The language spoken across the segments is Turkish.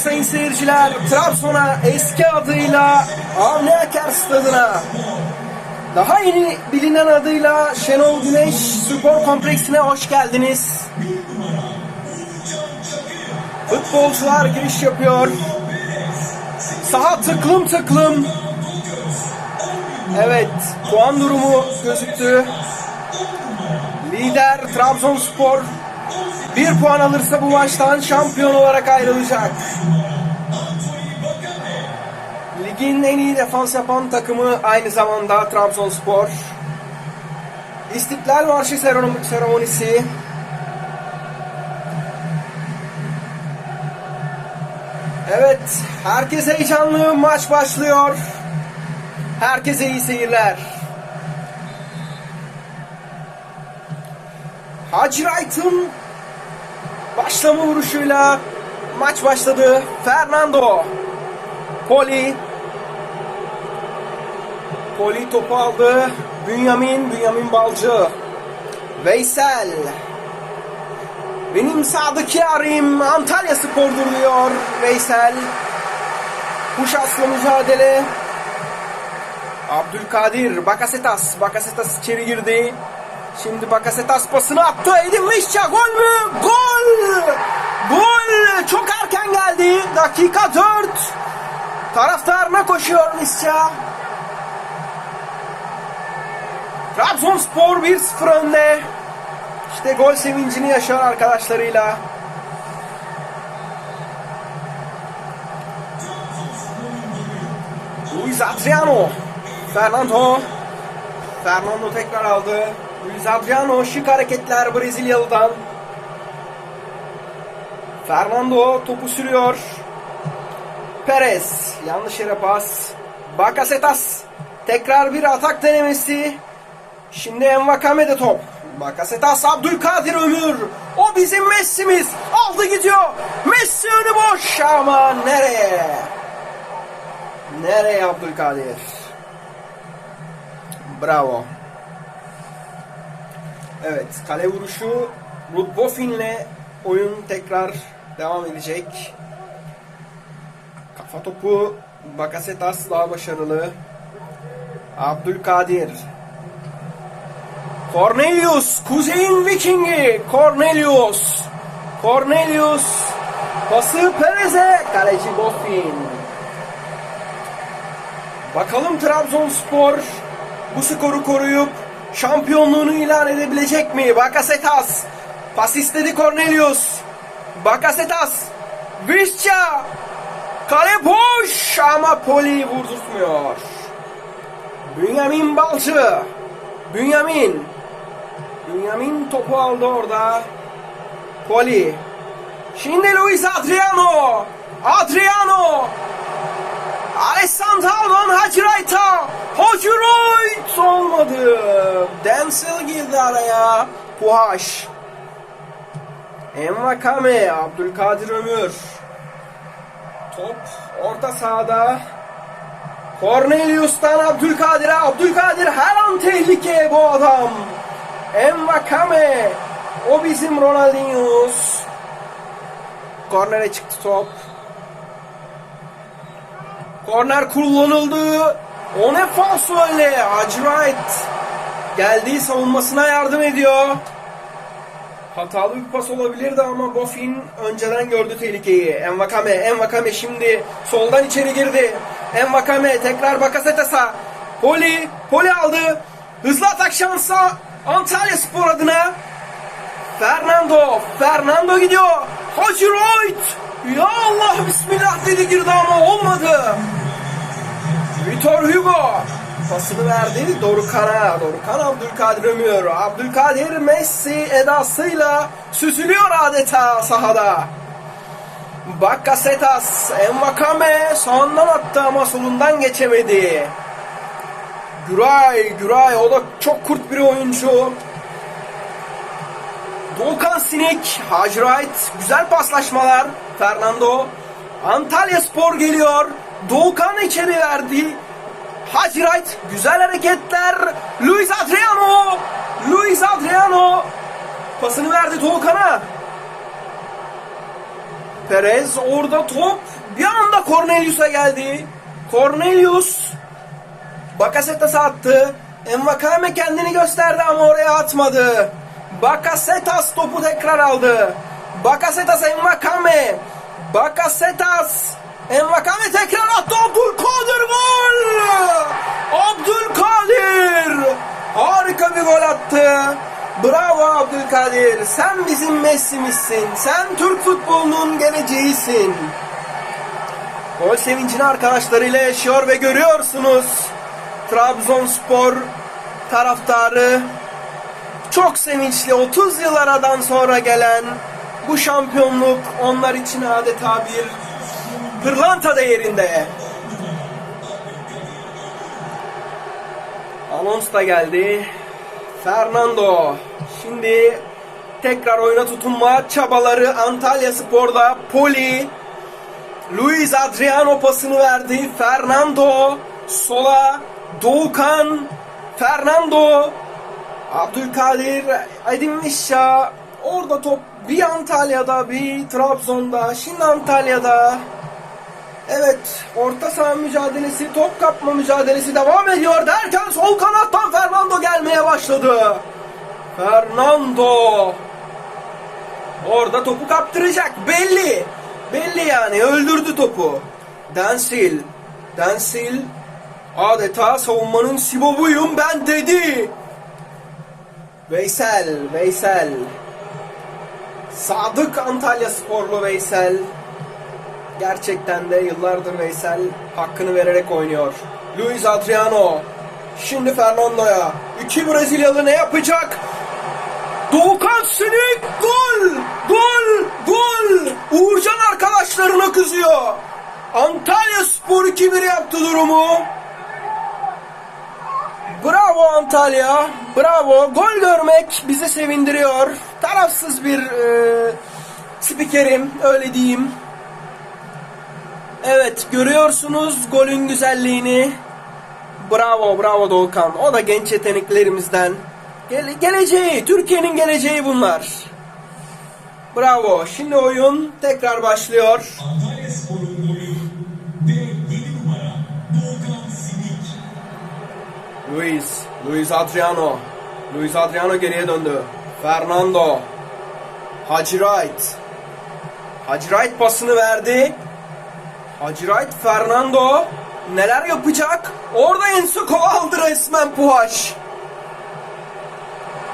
sayın seyirciler. Trabzon'a eski adıyla Avni Aker Stadı'na daha yeni bilinen adıyla Şenol Güneş Spor Kompleksine hoş geldiniz. Futbolcular giriş yapıyor. Saha tıklım tıklım. Evet, puan durumu gözüktü. Lider Trabzonspor bir puan alırsa bu maçtan şampiyon olarak ayrılacak. Ligin en iyi defans yapan takımı aynı zamanda Trabzonspor. İstiklal Marşı seremon- seremonisi. Evet, herkes heyecanlı. Maç başlıyor. Herkese iyi seyirler. Hacı Wright'ın başlama vuruşuyla maç başladı. Fernando. Poli. Poli topu aldı. Bünyamin, Bünyamin Balcı. Veysel. Benim sağdaki yarim Antalya Spor duruyor. Veysel. Kuşas'la mücadele. Abdülkadir, Bakasetas. Bakasetas içeri girdi. Şimdi Bakasetas pasını attı. Edin Vişça gol mü? Gol! Gol! Çok erken geldi. Dakika 4. Taraftarına koşuyor Vişça. Trabzonspor 1-0 önde. İşte gol sevincini yaşar arkadaşlarıyla. Luis Adriano. Fernando. Fernando tekrar aldı. Luis Adriano şık hareketler Brezilyalı'dan. Fernando topu sürüyor. Perez yanlış yere pas. Bakasetas tekrar bir atak denemesi. Şimdi Envakame'de top. Bakasetas Abdülkadir Ömür. O bizim Messi'miz. Aldı gidiyor. Messi önü boş ama nereye? Nereye Abdülkadir? Bravo. Evet, kale vuruşu Rudbofin'le oyun tekrar devam edecek. Kafa topu Bakasetas daha başarılı. Abdülkadir. Cornelius, Kuzey'in Vikingi. Cornelius. Cornelius. Pası Perez'e. Kaleci Boffin. Bakalım Trabzonspor bu skoru koruyup şampiyonluğunu ilan edebilecek mi? Bakasetas. Pas istedi Cornelius. Bakasetas. Visca. Kale boş ama Poli vurdurtmuyor. Bünyamin Balcı. Bünyamin. Bünyamin topu aldı orada. Poli. Şimdi Luis Adriano. Adriano. Alessandro Alban Hacırayta. Hacırayt olmadı. Denzel girdi araya. Puhaş. Envakame. Abdülkadir Ömür. Top orta sahada. Cornelius'tan Abdülkadir'e. Abdülkadir her an tehlike bu adam. Envakame. O bizim Ronaldinho'muz. Kornere çıktı top. Korner kullanıldı. O ne falso öyle. Acwright geldiği savunmasına yardım ediyor. Hatalı bir pas olabilirdi ama Boffin önceden gördü tehlikeyi. Envakame, Envakame şimdi soldan içeri girdi. Envakame tekrar Bakasetas'a. Poli, Poli aldı. Hızlı atak şansa Antalya Spor adına. Fernando, Fernando gidiyor. Hacı Wright. Ya Allah bismillah dedi girdi ama olmadı. Vitor Hugo pasını verdi Dorukan'a. Dorukan Abdülkadir Ömür. Abdülkadir Messi edasıyla süzülüyor adeta sahada. Bakasetas, Envakame sağından attı ama solundan geçemedi. Güray, Güray o da çok kurt bir oyuncu. Doğukan Sinek, Hacı güzel paslaşmalar. Fernando, Antalya Spor geliyor. Doğukan içeri verdi. Hacı Wright, güzel hareketler. Luis Adriano, Luis Adriano pasını verdi Doğukan'a. Perez orada top bir anda Cornelius'a geldi. Cornelius Bakasetas'a attı. Envakame kendini gösterdi ama oraya atmadı. Bakasetas topu tekrar aldı. Bakasetas Envakame. Bakasetas Envakame tekrar attı. Abdülkadir gol! Abdülkadir! Harika bir gol attı. Bravo Abdülkadir. Sen bizim Messi'mizsin. Sen Türk futbolunun geleceğisin. Gol sevincini arkadaşlarıyla yaşıyor ve görüyorsunuz. Trabzonspor taraftarı çok sevinçli 30 yıl aradan sonra gelen bu şampiyonluk onlar için adeta bir pırlanta değerinde. Alonso da geldi. Fernando. Şimdi tekrar oyuna tutunma çabaları Antalya Spor'da. Poli. Luis Adriano pasını verdi. Fernando. Sola. Doğukan. Fernando. Abdülkadir. Edin Mişa. Orada top bir Antalya'da bir Trabzon'da. Şimdi Antalya'da. Evet, orta saha mücadelesi, top kapma mücadelesi devam ediyor derken sol kanattan Fernando gelmeye başladı. Fernando orada topu kaptıracak belli. Belli yani öldürdü topu. Densil, Densil adeta savunmanın sibobuyum ben dedi. Veysel, Veysel. Sadık Antalya sporlu Veysel. Gerçekten de yıllardır Veysel hakkını vererek oynuyor. Luis Adriano. Şimdi Fernando'ya. İki Brezilyalı ne yapacak? Doğukan Sinik gol! Gol! Gol! Uğurcan arkadaşlarına kızıyor. Antalya Spor 2-1 yaptı durumu. Bravo Antalya. Bravo. Gol görmek bizi sevindiriyor. Tarafsız bir e, spikerim öyle diyeyim. Evet görüyorsunuz golün güzelliğini. Bravo bravo Doğukan. O da genç yeteneklerimizden. Gele- geleceği, Türkiye'nin geleceği bunlar. Bravo. Şimdi oyun tekrar başlıyor. Antalya Spor'un golü ve 7 numara Doğukan Sinik. Luis, Luis Adriano. Luis Adriano geriye döndü. Fernando. Hacı Wright pasını verdi. Wright Fernando neler yapacak? Orada Ensuko aldı resmen Puhaş.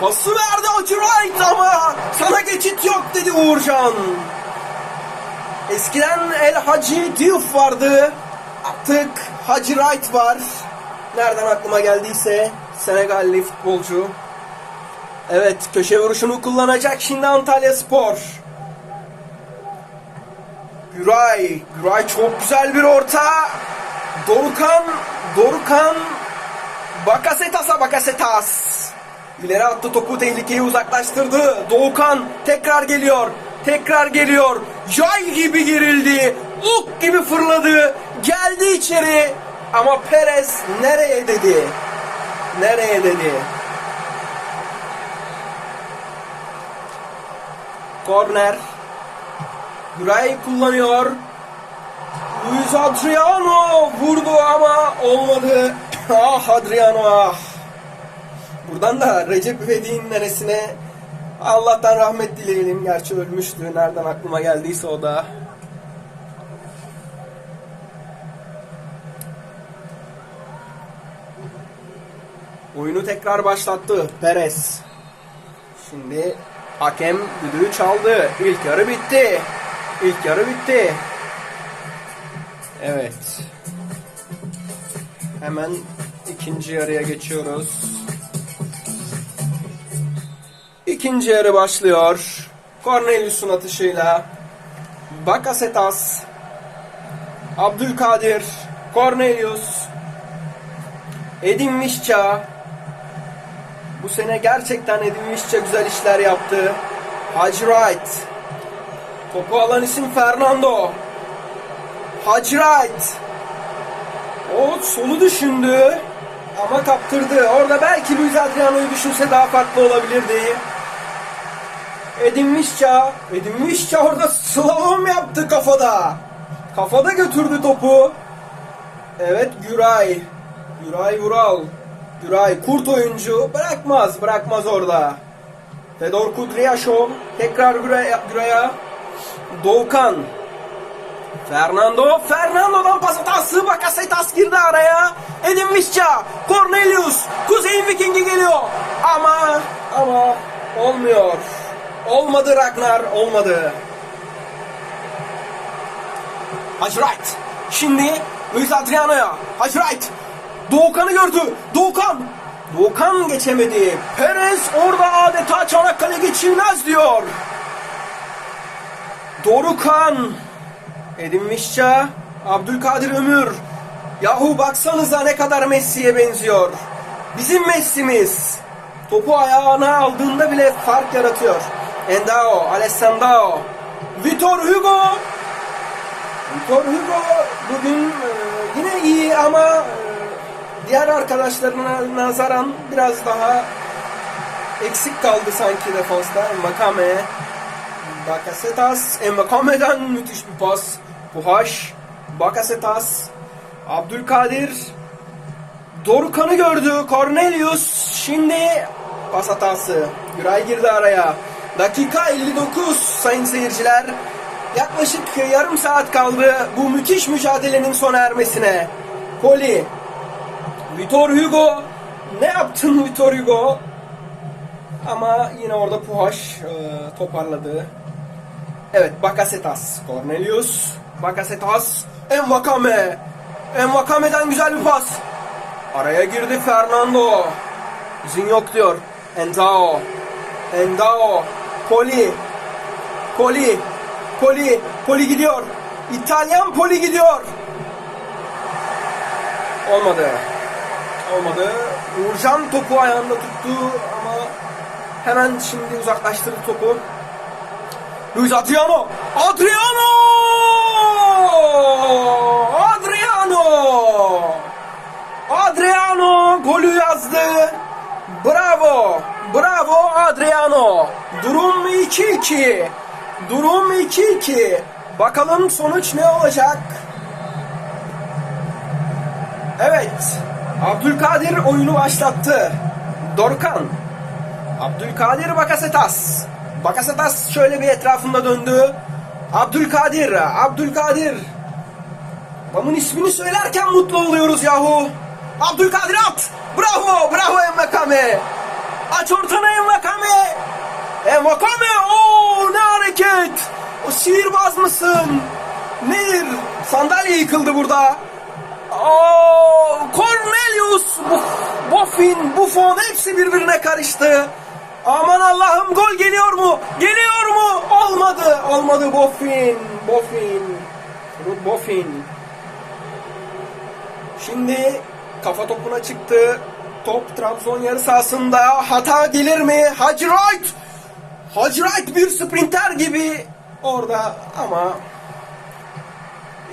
Pası verdi Wright ama sana geçit yok dedi Uğurcan. Eskiden El Hacı Diouf vardı. Artık Hacı Wright var. Nereden aklıma geldiyse Senegalli futbolcu. Evet köşe vuruşunu kullanacak şimdi Antalya Spor. Güray. Güray çok güzel bir orta. Dorukan. Dorukan. Bakasetas'a Bakasetas. İleri attı topu tehlikeyi uzaklaştırdı. Doğukan tekrar geliyor. Tekrar geliyor. Yay gibi gerildi. Ok gibi fırladı. Geldi içeri. Ama Perez nereye dedi? Nereye dedi? Korner. Güray kullanıyor. Luis Adriano vurdu ama olmadı. ah Adriano ah. Buradan da Recep İvedik'in neresine Allah'tan rahmet dileyelim. Gerçi ölmüştü. Nereden aklıma geldiyse o da. Oyunu tekrar başlattı Perez. Şimdi hakem düdüğü çaldı. İlk yarı bitti. İlk yarı bitti. Evet. Hemen ikinci yarıya geçiyoruz. İkinci yarı başlıyor. Cornelius'un atışıyla Bakasetas Abdülkadir Cornelius Edin Mişça bu sene gerçekten Edin Mişça güzel işler yaptı. Hacı Wright Topu alan isim Fernando Hacı Wright O solu düşündü ama kaptırdı. Orada belki Luis Adriano'yu düşünse daha farklı olabilirdi. Edin Visca. Edin Visca orada slalom yaptı kafada. Kafada götürdü topu. Evet Güray. Güray Vural. Güray kurt oyuncu. Bırakmaz. Bırakmaz orada. Fedor Kudryashov. Tekrar Güray'a. Güray'a. Doğukan. Fernando. Fernando'dan pas hatası. Bakasetas girdi araya. Edin Visca. Cornelius. Kuzey'in Vikingi geliyor. Ama ama olmuyor. Olmadı Ragnar. Olmadı. Hacrite. Şimdi Luis Adriano'ya. Hacrite. Doğukan'ı gördü. Doğukan. Doğukan geçemedi. Perez orada adeta Çanakkale geçilmez diyor. Dorukan. Edin Mişça. Abdülkadir Ömür. Yahu baksanıza ne kadar Messi'ye benziyor. Bizim Messi'miz. Topu ayağına aldığında bile fark yaratıyor. Endao, Alessandro, Vitor Hugo. Vitor Hugo bugün e, yine iyi ama e, diğer arkadaşlarına nazaran biraz daha eksik kaldı sanki defansta. Makame, Bakasetas, Makame'den müthiş bir pas. Puhaş, Bakasetas, Abdülkadir, Dorukan'ı gördü. Cornelius şimdi pas hatası. Güray girdi araya. Dakika 59 sayın seyirciler. Yaklaşık yarım saat kaldı bu müthiş mücadelenin sona ermesine. Poli, Vitor Hugo. Ne yaptın Vitor Hugo? Ama yine orada Puhaş e, toparladı. Evet Bakasetas. Cornelius. Bakasetas. Envakame. Envakame'den güzel bir pas. Araya girdi Fernando. İzin yok diyor. Endao. Endao. Poli. Poli. Poli. Poli gidiyor. İtalyan Poli gidiyor. Olmadı. Olmadı. Uğurcan topu ayağında tuttu ama hemen şimdi uzaklaştırdı topu. Luis Adriano. Adriano! Adriano! Adriano golü yazdı. Bravo. Bravo Adriano. Durum 2-2. Durum 2-2. Bakalım sonuç ne olacak? Evet. Abdülkadir oyunu başlattı. Dorkan. Abdülkadir Bakasetas. Bakasetas şöyle bir etrafında döndü. Abdülkadir. Abdülkadir. Adamın ismini söylerken mutlu oluyoruz yahu. Abdülkadir at. Bravo. Bravo Envakame. Aç ortanı Envakame. Envakame. Oo ne hareket. O sihirbaz mısın? Nedir? Sandalye yıkıldı burada. Oo, Cornelius, Bu- Boffin, Buffon hepsi birbirine karıştı. Aman Allah'ım gol geliyor mu? Geliyor mu? Olmadı. Olmadı Boffin. Boffin. Boffin. Şimdi kafa topuna çıktı. Top Trabzon yarı sahasında. Hata gelir mi? Hacı Wright. Hacı Wright bir sprinter gibi orada ama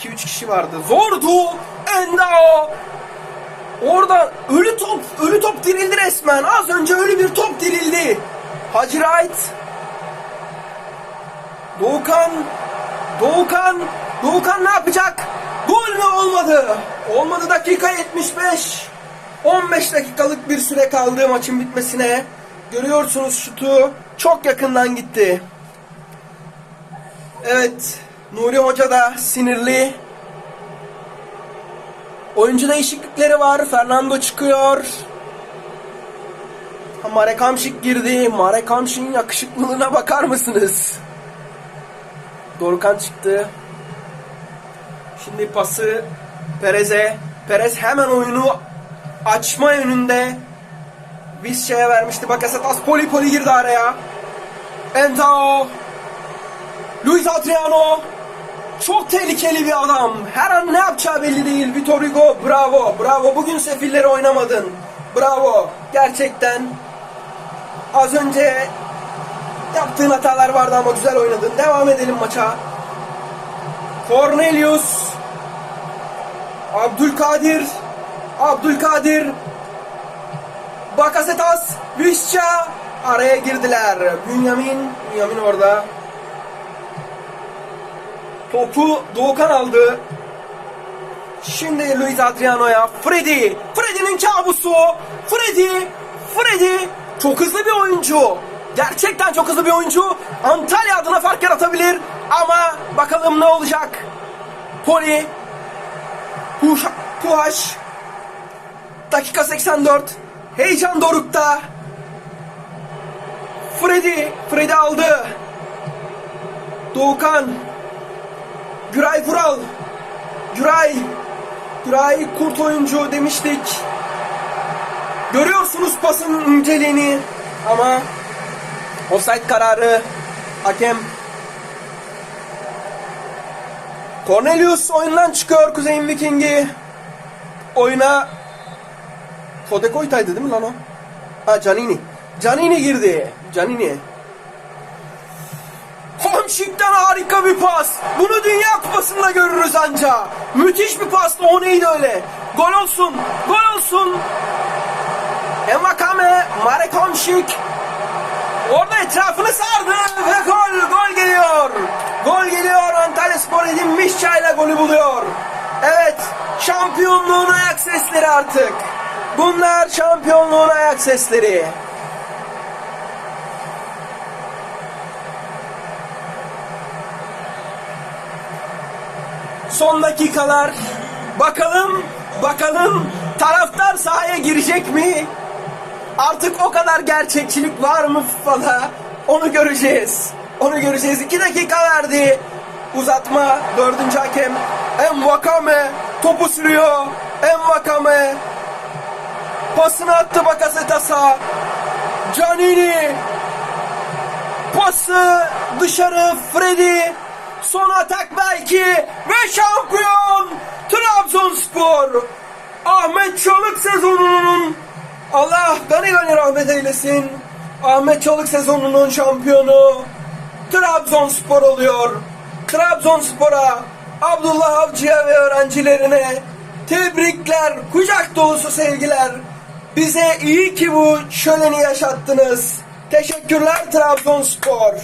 2-3 kişi vardı. Zordu. Endao. Orada ölü top, ölü top dirildi resmen. Az önce ölü bir top dirildi. Hacı Wright. Doğukan. Doğukan. Doğukan ne yapacak? Gol mü olmadı? Olmadı dakika 75. 15 dakikalık bir süre kaldı maçın bitmesine. Görüyorsunuz şutu çok yakından gitti. Evet, Nuri Hoca da sinirli. Oyuncu değişiklikleri var. Fernando çıkıyor. Marek Hamşik girdi. Marek Hamşik'in yakışıklılığına bakar mısınız? Dorukan çıktı. Şimdi pası Perez'e. Perez hemen oyunu açma yönünde. Visca'ya vermişti. Bakasetas poli poli girdi araya. Entao. Luis Adriano. Çok tehlikeli bir adam. Her an ne yapacağı belli değil. Vitor Hugo bravo. Bravo. Bugün sefilleri oynamadın. Bravo. Gerçekten. Az önce yaptığın hatalar vardı ama güzel oynadın. Devam edelim maça. Cornelius. Abdülkadir. Abdülkadir. Bakasetas. Visca. Araya girdiler. Bünyamin, Bünyamin orada. Topu Doğukan aldı. Şimdi Luis Adriano'ya. Freddy. Freddy'nin kabusu. Freddy. Freddy. Çok hızlı bir oyuncu. Gerçekten çok hızlı bir oyuncu. Antalya adına fark yaratabilir. Ama bakalım ne olacak. Poli. Puş, Puhaş. Dakika 84. Heyecan dorukta. Freddy. Freddy aldı. Doğukan. Güray Vural. Güray. Güray kurt oyuncu demiştik. Görüyorsunuz pasın inceliğini. Ama offside kararı hakem Cornelius oyundan çıkıyor Kuzey'in Viking'i. Oyuna Fode Koyta'ydı değil mi lan o? Ha Canini. Canini girdi. Canini. Hamşik'ten harika bir pas. Bunu Dünya Kupası'nda görürüz anca. Müthiş bir pastı. O neydi öyle? Gol olsun. Gol olsun. Envakame, Marek Hamşik. Orada etrafını sardı ve gol, gol geliyor. Gol geliyor. Antalya Spor Edin Mişça ile golü buluyor. Evet, şampiyonluğun ayak sesleri artık. Bunlar şampiyonluğun ayak sesleri. Son dakikalar. Bakalım, bakalım taraftar sahaya girecek mi? Artık o kadar gerçekçilik var mı FIFA'da? Onu göreceğiz. Onu göreceğiz. İki dakika verdi. Uzatma. Dördüncü hakem. Envakame. Topu sürüyor. Envakame. Pasını attı Bakasetas'a. Canini. Pası dışarı Freddy. Son atak belki. Ve şampiyon. Trabzonspor. Ahmet Çalık sezonunun Allah gani gani rahmet eylesin. Ahmet Çalık sezonunun şampiyonu Trabzonspor oluyor. Trabzonspor'a, Abdullah Avcı'ya ve öğrencilerine tebrikler, kucak dolusu sevgiler. Bize iyi ki bu şöleni yaşattınız. Teşekkürler Trabzonspor.